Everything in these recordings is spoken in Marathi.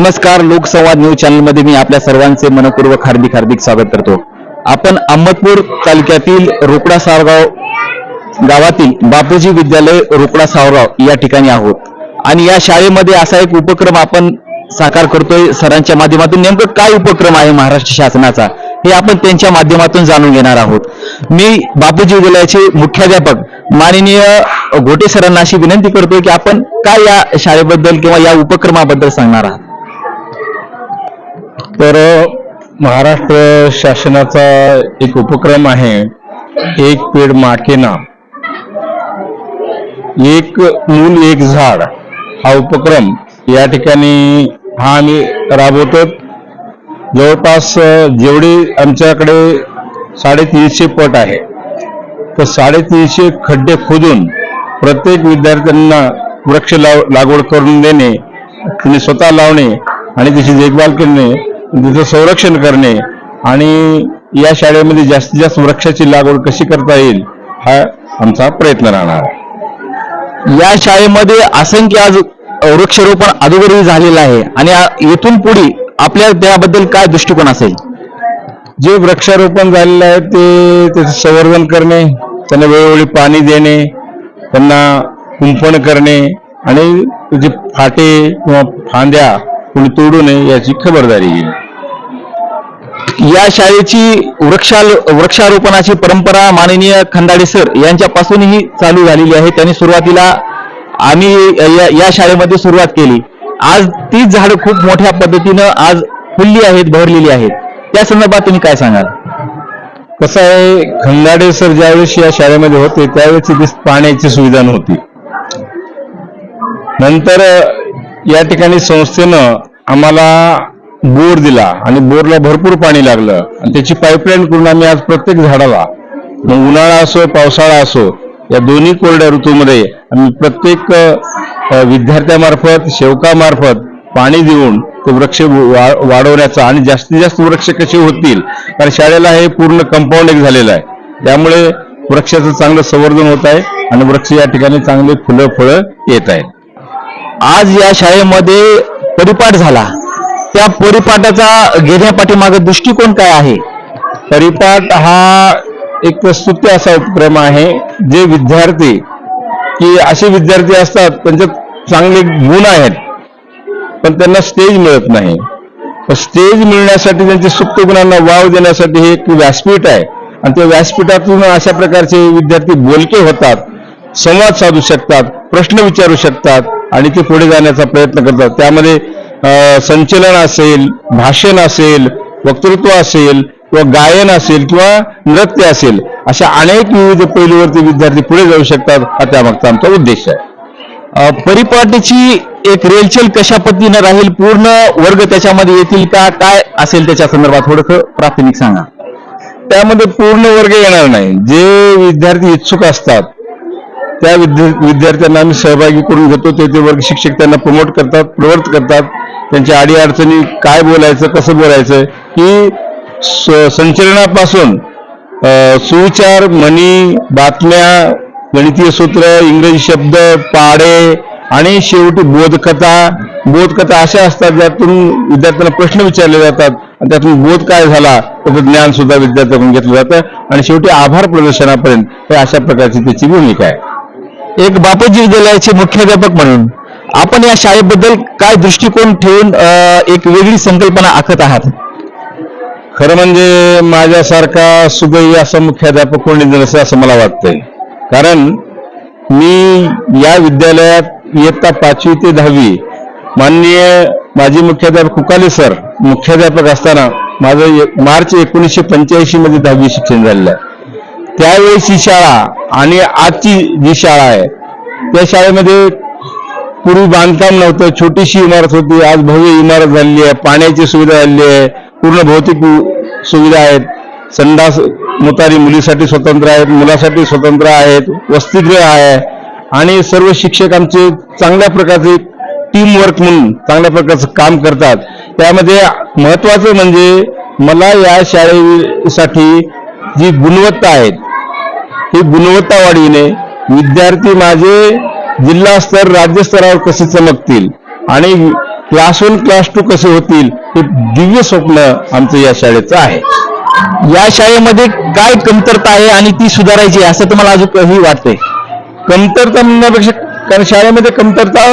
नमस्कार लोकसंवाद न्यूज चॅनलमध्ये मी आपल्या सर्वांचे मनपूर्वक हार्दिक हार्दिक स्वागत करतो. आपण अहमदपूर तालुक्यातील रोकडा सावरगाव गावातील बापूजी विद्यालय रोकडा सावरगाव या ठिकाणी आहोत. आणि या शाळेमध्ये असा एक उपक्रम आपण साकार करतोय सरांच्या माध्यमातून. नेमकं काय उपक्रम आहे महाराष्ट्र शासनाचा? हे आपण त्यांच्या माध्यमातून जाणून घेणार आहोत. मी बापूजी विद्यालयाचे मुख्याध्यापक माननीय घोटे सरांना अशी विनंती करतोय की आपण काय या शाळेबद्दल किंवा या उपक्रमाबद्दल सांगणार आहात? तर महाराष्ट्र शासनाचा एक उपक्रम आहे एक पेड माकेना एक मूल एक झाड. हा उपक्रम या ठिकाणी हा आम्ही राबवतो जवळपास जेवढे आमच्याकडे साडेतीनशे पट आहे तर साडेतीनशे खड्डे खोदून प्रत्येक विद्यार्थ्यांना वृक्ष लाव लागवड करून देणे तिने स्वतः लावणे आणि त्याची देखभाल करणे तिचं संरक्षण करणे आणि या शाळेमध्ये जास्तीत जास्त वृक्षाची लागवड कशी करता येईल हा आमचा प्रयत्न राहणार आहे. या शाळेमध्ये असंख्य आज वृक्षारोपण अगोदरही झालेलं आहे आणि येथून इथून पुढे आपल्या त्याबद्दल काय दृष्टिकोन असेल? जे वृक्षारोपण झालेलं आहे ते त्याचं संवर्धन करणे त्यांना वेळोवेळी पाणी देणे त्यांना कुंपण करणे आणि त्याचे फाटे किंवा फांद्या कोणी तोडू नये याची खबरदारी घेणे. या शाळेची वृक्षाल वृक्षारोपणाची परंपरा माननीय खंदाडे सर यांच्यापासूनही चालू झालेली आहे. त्यांनी सुरुवातीला आम्ही या, या शाळेमध्ये सुरुवात केली. आज तीच झाडं खूप मोठ्या पद्धतीनं आज फुलली आहेत भरलेली आहेत. त्या संदर्भात तुम्ही काय सांगाल? कसं आहे खंदाडे सर ज्यावेळेस या शाळेमध्ये होते त्यावेळेस पाण्याची सुविधा नव्हती. नंतर या ठिकाणी संस्थेनं आम्हाला बोर दिला आणि बोरला भरपूर पाणी लागलं आणि त्याची पाईपलाईन करून आम्ही आज प्रत्येक झाडाला मग उन्हाळा असो पावसाळा असो या दोन्ही कोरड्या ऋतूमध्ये आम्ही प्रत्येक विद्यार्थ्यामार्फत सेवकामार्फत पाणी देऊन ते वृक्ष वा- वाढवण्याचा आणि जास्तीत जास्त वृक्ष कसे होतील कारण शाळेला हे पूर्ण कंपाऊंड एक झालेलं आहे. त्यामुळे वृक्षाचं चांगलं संवर्धन होत आहे आणि वृक्ष या ठिकाणी चांगले फुलं फळं येत आहेत आज या शाळेमध्ये परिपाठ झाला. त्या परिपाठाचा घेण्यापाठीमागे दृष्टिकोन काय आहे? परिपाठ हा एक स्तुत्य असा उपक्रम आहे जे विद्यार्थी की असे विद्यार्थी असतात त्यांच्यात चांगले गुण आहेत पण त्यांना स्टेज मिळत नाही. स्टेज मिळण्यासाठी त्यांच्या सुप्त गुणांना वाव देण्यासाठी हे एक व्यासपीठ आहे. आणि त्या व्यासपीठातून अशा प्रकारचे विद्यार्थी बोलके होतात संवाद साधू शकतात प्रश्न विचारू शकतात आणि ते पुढे जाण्याचा प्रयत्न करतात. त्यामध्ये संचलन असेल भाषण असेल वक्तृत्व असेल किंवा गायन असेल किंवा नृत्य असेल अशा अनेक विविध पैलूवरती विद्यार्थी पुढे जाऊ शकतात हा त्यामागचा आमचा उद्देश आहे. परिपाटीची एक रेलचेल कशा पद्धतीनं राहील पूर्ण वर्ग त्याच्यामध्ये येतील का काय असेल त्याच्या संदर्भात थोडंसं प्राथमिक सांगा. त्यामध्ये पूर्ण वर्ग येणार नाही. जे विद्यार्थी इच्छुक असतात त्या विद्या- विद्यार्थ्यांना आम्ही सहभागी करून घेतो. ते ते वर्ग शिक्षक त्यांना प्रमोट करतात प्रवर्त करतात त्यांच्या अडीअडचणी काय बोलायचं कसं बोलायचं की स- संचलनापासून सुविचार म्हणी बातम्या गणितीय सूत्र इंग्रजी शब्द पाडे आणि शेवटी बोधकथा बोधकथा अशा असतात ज्यातून विद्यार्थ्यांना प्रश्न विचारले जातात आणि त्यातून बोध काय झाला त्याचं ज्ञान सुद्धा विद्यार्थ्यांकडून घेतलं जातं. आणि शेवटी आभार प्रदर्शनापर्यंत हे अशा प्रकारची त्याची भूमिका आहे. एक बापूजी विद्यालयाचे मुख्याध्यापक म्हणून. आपण या शाळेबद्दल काय दृष्टिकोन ठेवून एक वेगळी संकल्पना आखत आहात? खरं म्हणजे माझ्यासारखा सुगई असा मुख्याध्यापक कोणी नसेल असं मला वाटतंय. कारण मी या विद्यालयात इयत्ता पाचवी ते दहावी माननीय माजी मुख्याध्यापक कुकाले सर मुख्याध्यापक असताना माझं मार्च एकोणीसशे पंच्याऐंशी मध्ये दहावी शिक्षण झालेलं आहे. त्यावेळेची शाळा आणि आजची जी शाळा आहे त्या शाळेमध्ये पूर्वी बांधकाम नव्हतं छोटीशी इमारत होती आज भव्य इमारत झालेली आहे पाण्याची सुविधा झालेली आहे पूर्ण भौतिक सुविधा आहेत. संडास मुतारी मुलीसाठी स्वतंत्र आहेत मुलासाठी स्वतंत्र आहेत वसतिगृह आहे. आणि सर्व शिक्षक आमचे चांगल्या प्रकारचे टीम वर्क म्हणून चांगल्या प्रकारचं काम करतात. त्यामध्ये महत्वाचं म्हणजे मला या शाळेसाठी जी गुणवत्ता आहेत ही गुणवत्ता वाढविणे विद्यार्थी माझे जिल्हा स्तर राज्य स्तरावर कसे चमकतील आणि क्लास वन क्लास टू कसे होतील हे दिव्य स्वप्न आमचं या शाळेचं आहे. या शाळेमध्ये काय कमतरता आहे आणि ती सुधारायची असं तुम्हाला अजूनही वाटते कमतरता म्हणण्यापेक्षा कारण शाळेमध्ये कमतरता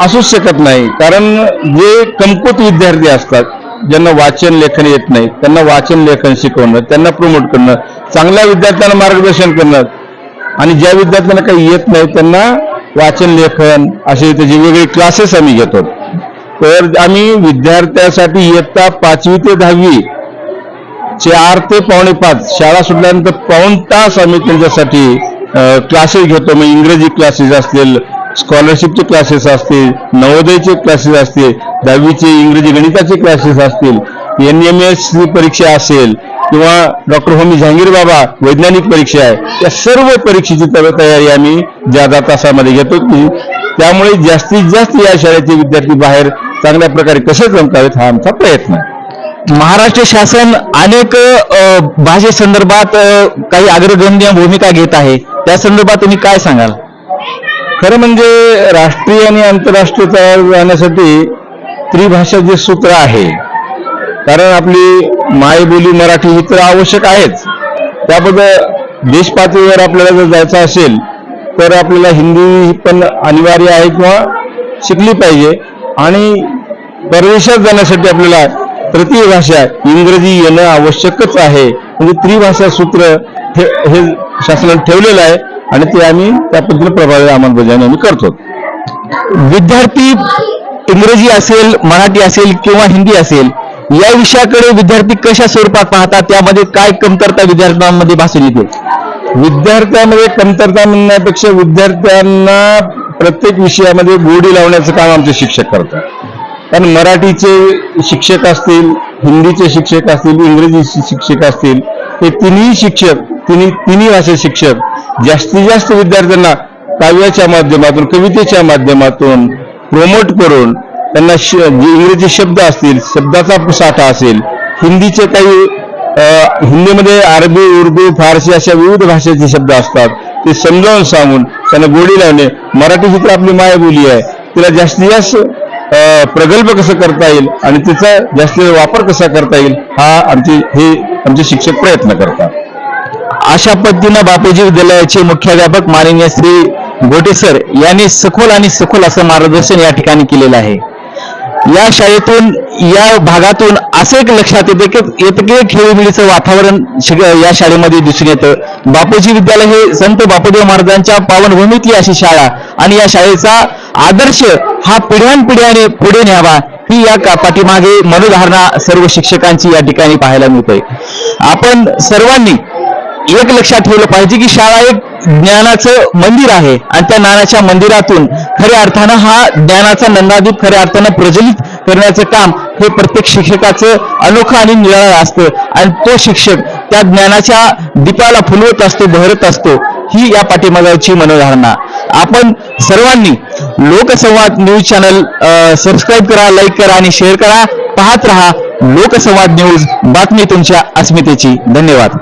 असूच शकत नाही. कारण जे कमकुत विद्यार्थी असतात ज्यांना वाचन लेखन येत नाही त्यांना वाचन लेखन शिकवणं त्यांना प्रमोट करणं चांगल्या विद्यार्थ्यांना मार्गदर्शन करणं आणि ज्या विद्यार्थ्यांना काही येत नाही त्यांना वाचन लेखन असे त्याचे वेगवेगळे क्लासेस आम्ही घेतो. तर आम्ही विद्यार्थ्यासाठी इयत्ता पाचवी ते दहावी चार ते पावणे पाच शाळा सुटल्यानंतर पाऊण तास आम्ही त्यांच्यासाठी क्लासेस घेतो. मग इंग्रजी क्लासेस असतील स्कॉलरशिपचे क्लासेस असतील नवोदयचे क्लासेस असतील दहावीचे इंग्रजी गणिताचे क्लासेस असतील एन एम एस परीक्षा असेल किंवा डॉक्टर होमी जहांगीर बाबा वैज्ञानिक परीक्षा आहे या सर्व परीक्षेची तयारी तयारी आम्ही जादा तासामध्ये घेतो की त्यामुळे जास्तीत जास्त या शाळेचे विद्यार्थी बाहेर चांगल्या प्रकारे कसे जमतावेत हा आमचा प्रयत्न आहे. महाराष्ट्र शासन अनेक भाषेसंदर्भात काही अग्रगण्य भूमिका घेत आहे. त्या संदर्भात तुम्ही काय सांगाल? खरं म्हणजे राष्ट्रीय आणि आंतरराष्ट्रीय तयार जाण्यासाठी त्रिभाषा जे सूत्र आहे कारण आपली मायबोली मराठी ही तर आवश्यक आहेच. त्याबद्दल देश पातळीवर आपल्याला जर जायचं असेल तर आपल्याला हिंदी पण अनिवार्य आहे किंवा शिकली पाहिजे. आणि परदेशात जाण्यासाठी आपल्याला तृतीय भाषा इंग्रजी येणं आवश्यकच आहे. म्हणजे त्रिभाषा सूत्र हे हे शासनाने ठेवलेलं आहे. आणि ते आम्ही त्या पद्धतीने प्रभावी अंमलबजावणी आम्ही करतो. विद्यार्थी इंग्रजी असेल मराठी असेल किंवा हिंदी असेल या विषयाकडे विद्यार्थी कशा स्वरूपात पाहतात त्यामध्ये काय कमतरता विद्यार्थ्यांमध्ये भासून येते? विद्यार्थ्यांमध्ये कमतरता म्हणण्यापेक्षा विद्यार्थ्यांना प्रत्येक विषयामध्ये गोडी लावण्याचं काम आमचे शिक्षक करतात. कारण मराठीचे शिक्षक असतील हिंदीचे शिक्षक असतील इंग्रजी शिक्षक असतील हे तिन्ही शिक्षक तिन्ही तिन्ही भाषा शिक्षक जास्तीत जास्त विद्यार्थ्यांना काव्याच्या माध्यमातून कवितेच्या माध्यमातून प्रोमोट करून त्यांना श- जे इंग्रजी शब्द असतील शब्दाचा साठा असेल हिंदीचे काही हिंदीमध्ये अरबी उर्दू फारसी अशा विविध भाषेचे शब्द असतात ते समजावून सांगून त्यांना गोडी लावणे. मराठी ही तर आपली मायबोली आहे. तिला जास्तीत जास्त प्रगल्भ कसं करता येईल आणि तिचा जास्तीत वापर कसा करता येईल हा आमचे हे आमचे शिक्षक प्रयत्न करतात. अशा पद्धतीनं बापूजी विद्यालयाचे मुख्याध्यापक माननीय श्री गोटे सर यांनी सखोल आणि सखोल असं मार्गदर्शन या ठिकाणी केलेलं आहे. या शाळेतून या भागातून असं एक लक्षात येते की येतं की वातावरण या शाळेमध्ये दिसून येतं. बापूजी विद्यालय हे संत बापूदेव महाराजांच्या पावनभूमीतली अशी शाळा आणि या शाळेचा आदर्श हा पिढ्यानपिढ्याने पुढे न्यावा ही या का- पाठीमागे मनोधारणा सर्व शिक्षकांची या ठिकाणी पाहायला मिळते आपण सर्वांनी एक लक्षात ठेवलं पाहिजे की शाळा एक ज्ञानाचं मंदिर आहे. आणि त्या ज्ञानाच्या मंदिरातून खऱ्या अर्थानं हा ज्ञानाचा नंदादीप खऱ्या अर्थानं प्रज्वलित करण्याचं काम हे प्रत्येक शिक्षकाचं अनोखं आणि निराळं असतं. आणि तो शिक्षक त्या ज्ञानाच्या दीपाला फुलवत असतो बहरत असतो ही या पाठीमागाची मनोधारणा. आपण सर्वांनी लोकसंवाद न्यूज चॅनल सबस्क्राईब करा लाईक करा आणि शेअर करा. पाहत रहा लोकसंवाद न्यूज बातमी तुमच्या अस्मितेची. धन्यवाद.